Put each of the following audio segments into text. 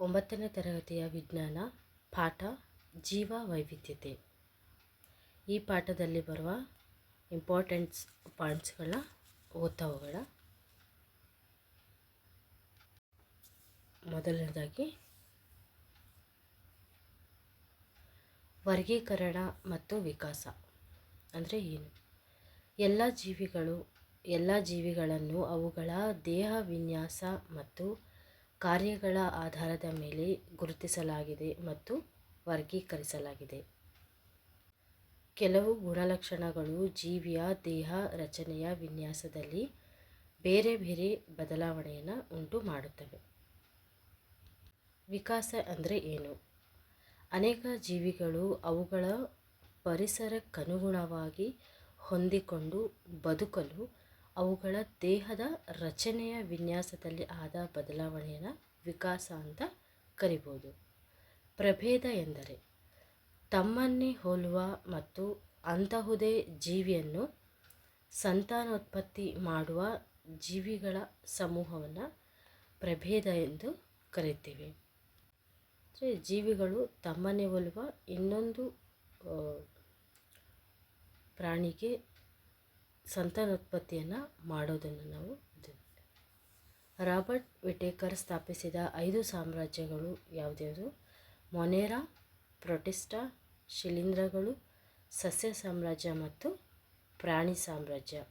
ಒಂಬತ್ತನೇ ತರಗತಿಯ ವಿಜ್ಞಾನ ಪಾಠ ಜೀವ ವೈವಿಧ್ಯತೆ. ಈ ಪಾಠದಲ್ಲಿ ಬರುವ ಇಂಪಾರ್ಟೆಂಟ್ಸ್ ಪಾಯಿಂಟ್ಸ್ಗಳ ಓದ್ತಾ ಹೋಗೋಣ ಮೊದಲನೇದಾಗಿ, ವರ್ಗೀಕರಣ ಮತ್ತು ವಿಕಾಸ ಅಂದರೆ ಏನು? ಎಲ್ಲ ಜೀವಿಗಳು, ಎಲ್ಲ ಜೀವಿಗಳನ್ನು ಅವುಗಳ ದೇಹ ವಿನ್ಯಾಸ ಮತ್ತು ಕಾರ್ಯಗಳ ಆಧಾರದ ಮೇಲೆ ಗುರುತಿಸಲಾಗಿದೆ ಮತ್ತು ವರ್ಗೀಕರಿಸಲಾಗಿದೆ. ಕೆಲವು ಗುಣಲಕ್ಷಣಗಳು ಜೀವಿಯ ದೇಹ ರಚನೆಯ ವಿನ್ಯಾಸದಲ್ಲಿ ಬೇರೆ ಬೇರೆ ಬದಲಾವಣೆಯನ್ನು ಉಂಟು ಮಾಡುತ್ತವೆ. ವಿಕಾಸ ಅಂದರೆ ಏನು? ಅನೇಕ ಜೀವಿಗಳು ಅವುಗಳ ಪರಿಸರಕ್ಕನುಗುಣವಾಗಿ ಹೊಂದಿಕೊಂಡು ಬದುಕಲು ಅವುಗಳ ದೇಹದ ರಚನೆಯ ವಿನ್ಯಾಸದಲ್ಲಿ ಆದ ಬದಲಾವಣೆಯನ್ನು ವಿಕಾಸ ಅಂತ ಕರಿಬೋದು. ಪ್ರಭೇದ ಎಂದರೆ, ತಮ್ಮನ್ನೇ ಹೋಲುವ ಮತ್ತು ಅಂತಹುದೇ ಜೀವಿಯನ್ನು ಸಂತಾನೋತ್ಪತ್ತಿ ಮಾಡುವ ಜೀವಿಗಳ ಸಮೂಹವನ್ನು ಪ್ರಭೇದ ಎಂದು ಕರಿತೀವಿ. ಅಂದರೆ ಜೀವಿಗಳು ತಮ್ಮನ್ನೇ ಹೋಲುವ ಇನ್ನೊಂದು ಪ್ರಾಣಿಗೆ ಸಂತಾನೋತ್ಪತ್ತಿಯನ್ನು ಮಾಡೋದನ್ನು ನಾವು ರಾಬರ್ಟ್ ವಿಟೇಕರ್ ಸ್ಥಾಪಿಸಿದ ಐದು ಸಾಮ್ರಾಜ್ಯಗಳು ಯಾವುದ್ಯಾವುದು ಮೊನೇರಾ, ಪ್ರೊಟಿಸ್ಟಾ, ಶಿಲೀಂಧ್ರಗಳು, ಸಸ್ಯ ಸಾಮ್ರಾಜ್ಯ ಮತ್ತು ಪ್ರಾಣಿ ಸಾಮ್ರಾಜ್ಯ.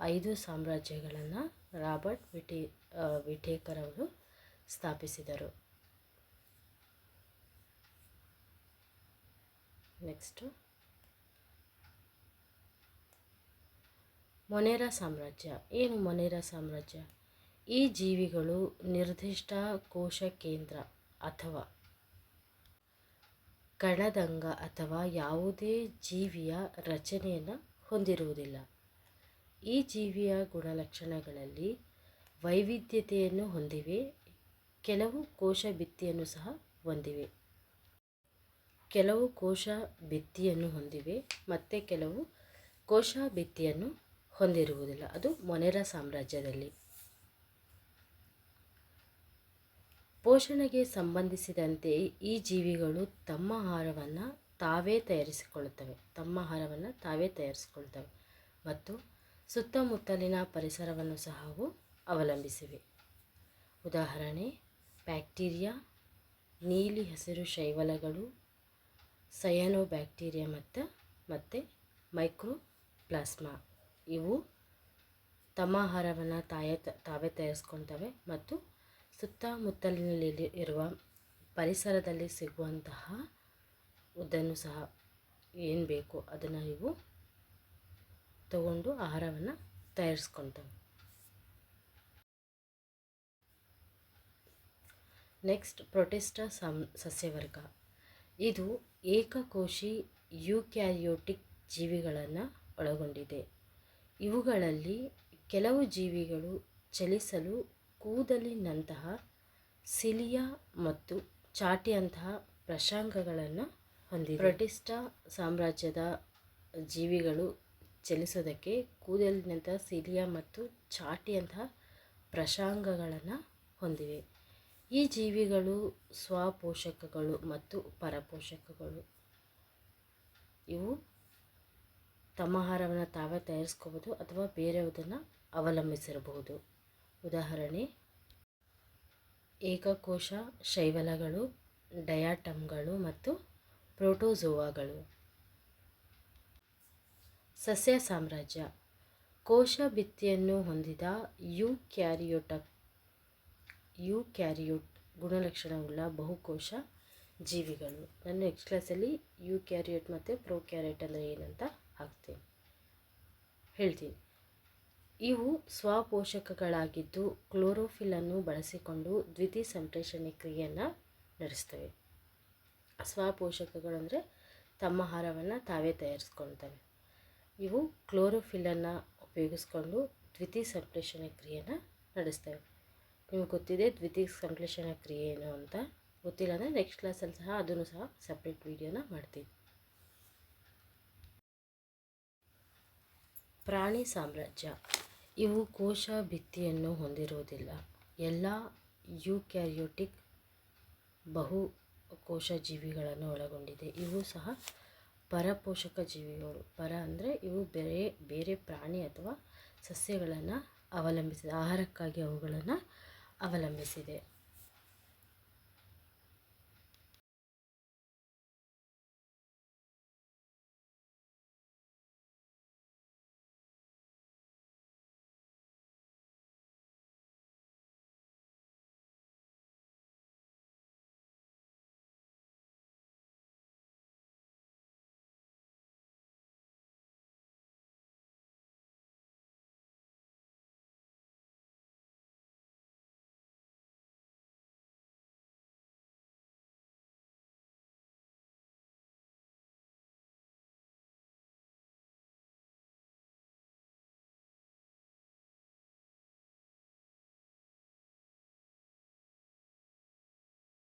ಐದು ಸಾಮ್ರಾಜ್ಯಗಳನ್ನು ರಾಬರ್ಟ್ ವಿಟೇ ವಿಟೇಕರ್ ಅವರು ಸ್ಥಾಪಿಸಿದರು. ನೆಕ್ಸ್ಟು. ಮೊನೇರಾ ಸಾಮ್ರಾಜ್ಯ. ಏನು ಮೊನೆರಾ ಸಾಮ್ರಾಜ್ಯ? ಈ ಜೀವಿಗಳು ನಿರ್ದಿಷ್ಟ ಕೋಶ ಕೇಂದ್ರ ಅಥವಾ ಕಣದಂಗ ಅಥವಾ ಯಾವುದೇ ಜೀವಿಯ ರಚನೆಯನ್ನು ಹೊಂದಿರುವುದಿಲ್ಲ. ಈ ಜೀವಿಯ ಗುಣಲಕ್ಷಣಗಳಲ್ಲಿ ವೈವಿಧ್ಯತೆಯನ್ನು ಹೊಂದಿವೆ, ಕೆಲವು ಕೋಶ ಭಿತ್ತಿಯನ್ನು ಸಹ ಹೊಂದಿವೆ. ಕೆಲವು ಕೋಶ ಭಿತ್ತಿಯನ್ನು ಹೊಂದಿವೆ, ಮತ್ತು ಕೆಲವು ಕೋಶ ಭಿತ್ತಿಯನ್ನು ಹೊಂದಿರುವುದಿಲ್ಲ. ಅದು ಮೊನೆರ ಸಾಮ್ರಾಜ್ಯದಲ್ಲಿ. ಪೋಷಣೆಗೆ ಸಂಬಂಧಿಸಿದಂತೆ ಈ ಜೀವಿಗಳು ತಮ್ಮ ಆಹಾರವನ್ನು ತಾವೇ ತಯಾರಿಸಿಕೊಳ್ಳುತ್ತವೆ. ತಮ್ಮ ಆಹಾರವನ್ನು ತಾವೇ ತಯಾರಿಸಿಕೊಳ್ತವೆ ಮತ್ತು ಸುತ್ತಮುತ್ತಲಿನ ಪರಿಸರವನ್ನು ಸಹ ಅವು ಅವಲಂಬಿಸಿವೆ. ಉದಾಹರಣೆ, ಬ್ಯಾಕ್ಟೀರಿಯಾ, ನೀಲಿ ಹಸಿರು ಶೈವಲಗಳು ಸಯನೋ ಬ್ಯಾಕ್ಟೀರಿಯಾ ಮತ್ತು ಮತ್ತು ಮೈಕ್ರೋ ಪ್ಲಾಸ್ಮಾ ಇವು ತಮ್ಮ ಆಹಾರವನ್ನು ತಾಯೇ ತಾವೇ ತಯಾರಿಸ್ಕೊಳ್ತವೆ ಮತ್ತು ಸುತ್ತಮುತ್ತಲಿನಲ್ಲಿ ಇರುವ ಪರಿಸರದಲ್ಲಿ ಸಿಗುವಂತಹ ಉದ್ದನ್ನು ಸಹ ಏನು ಬೇಕು ಅದನ್ನು ಇವು ತಗೊಂಡು ಆಹಾರವನ್ನು ತಯಾರಿಸ್ಕೊಳ್ತವೆ ನೆಕ್ಸ್ಟ್ ಪ್ರೊಟೆಸ್ಟ ಸಂ, ಸಸ್ಯವರ್ಗ. ಇದು ಏಕಕೋಶಿ ಯುಕ್ಯಾರಿಯೋಟಿಕ್ ಜೀವಿಗಳನ್ನು ಒಳಗೊಂಡಿದೆ. ಇವುಗಳಲ್ಲಿ ಕೆಲವು ಜೀವಿಗಳು ಚಲಿಸಲು ಕೂದಲಿನಂತಹ ಸಿಲಿಯಾ ಮತ್ತು ಚಾಟಿಯಂತಹ ಪ್ರಶಾಂಗಗಳನ್ನು ಹೊಂದಿವೆ ಪ್ರೊಟಿಸ್ಟಾ ಸಾಮ್ರಾಜ್ಯದ ಜೀವಿಗಳು ಚಲಿಸೋದಕ್ಕೆ ಕೂದಲಿನಂತಹ ಸಿಲಿಯಾ ಮತ್ತು ಚಾಟಿಯಂತಹ ಪ್ರಶಾಂಗಗಳನ್ನು ಹೊಂದಿವೆ. ಈ ಜೀವಿಗಳು ಸ್ವಪೋಷಕಗಳು ಮತ್ತು ಪರಪೋಷಕಗಳು. ಇವು ತಮ್ಮ ಆಹಾರವನ್ನು ತಾವೇ ತಯಾರಿಸ್ಕೋಬೋದು ಅಥವಾ ಬೇರೆಯವುದನ್ನು ಅವಲಂಬಿಸಿರಬಹುದು. ಉದಾಹರಣೆ, ಏಕಕೋಶ ಶೈವಲಗಳು, ಡಯಾಟಮ್ಗಳು ಮತ್ತು ಪ್ರೋಟೋಝೋವಾಗಳು ಸಸ್ಯ ಸಾಮ್ರಾಜ್ಯ. ಕೋಶ ಭಿತ್ತಿಯನ್ನು ಹೊಂದಿದ ಯು ಕ್ಯಾರಿಯೋಟ ಯು ಕ್ಯಾರಿಯೋಟ್ ಗುಣಲಕ್ಷಣವುಳ್ಳ ಬಹುಕೋಶ ಜೀವಿಗಳು. ನಾನು ನೆಕ್ಸ್ಟ್ ಕ್ಲಾಸಲ್ಲಿ ಯು ಕ್ಯಾರಿಯೋಟ್ ಮತ್ತು ಪ್ರೋ ಕ್ಯಾರಿಯೋಟ್ ಅಂದರೆ ಏನಂತ ಹಾಕ್ತೀನಿ. ಹೇಳ್ತೀನಿ. ಇವು ಸ್ವಪೋಷಕಗಳಾಗಿದ್ದು ಕ್ಲೋರೋಫಿಲನ್ನು ಬಳಸಿಕೊಂಡು ದ್ವಿತೀಯ ಸಂಪ್ರೇಷಣೆ ಕ್ರಿಯೆಯನ್ನು ನಡೆಸ್ತವೆ. ಸ್ವಪೋಷಕಗಳಂದರೆ ತಮ್ಮ ಆಹಾರವನ್ನು ತಾವೇ ತಯಾರಿಸ್ಕೊಳ್ತವೆ. ಇವು ಕ್ಲೋರೋಫಿಲನ್ನು ಉಪಯೋಗಿಸ್ಕೊಂಡು ದ್ವಿತೀಯ ಸಂಶ್ಲೇಷಣೆ ಕ್ರಿಯೆಯನ್ನು ನಡೆಸ್ತವೆ. ನಿಮಗೆ ಗೊತ್ತಿದೆ ದ್ವಿತೀಯ ಸಂಶ್ಲೇಷಣೆ ಕ್ರಿಯೆ ಏನು ಅಂತ? ಗೊತ್ತಿಲ್ಲ ಅಂದರೆ ನೆಕ್ಸ್ಟ್ ಕ್ಲಾಸಲ್ಲಿ ಸಹ ಅದನ್ನು ಸಹ ಸಪ್ರೇಟ್ ವೀಡಿಯೋನ ಮಾಡ್ತೀನಿ. ಪ್ರಾಣಿ ಸಾಮ್ರಾಜ್ಯ. ಇವು ಕೋಶ ಭಿತ್ತಿಯನ್ನು ಹೊಂದಿರುವುದಿಲ್ಲ. ಎಲ್ಲ ಯುಕ್ಯಾರಿಯೋಟಿಕ್ ಬಹು ಕೋಶ ಜೀವಿಗಳನ್ನು ಒಳಗೊಂಡಿದೆ. ಇವು ಸಹ ಪರಪೋಷಕ ಜೀವಿಗಳು ಪರ ಅಂದರೆ ಇವು ಬೇರೆ ಬೇರೆ ಪ್ರಾಣಿ ಅಥವಾ ಸಸ್ಯಗಳನ್ನು ಅವಲಂಬಿಸಿದೆ. ಆಹಾರಕ್ಕಾಗಿ ಅವುಗಳನ್ನು ಅವಲಂಬಿಸಿದೆ.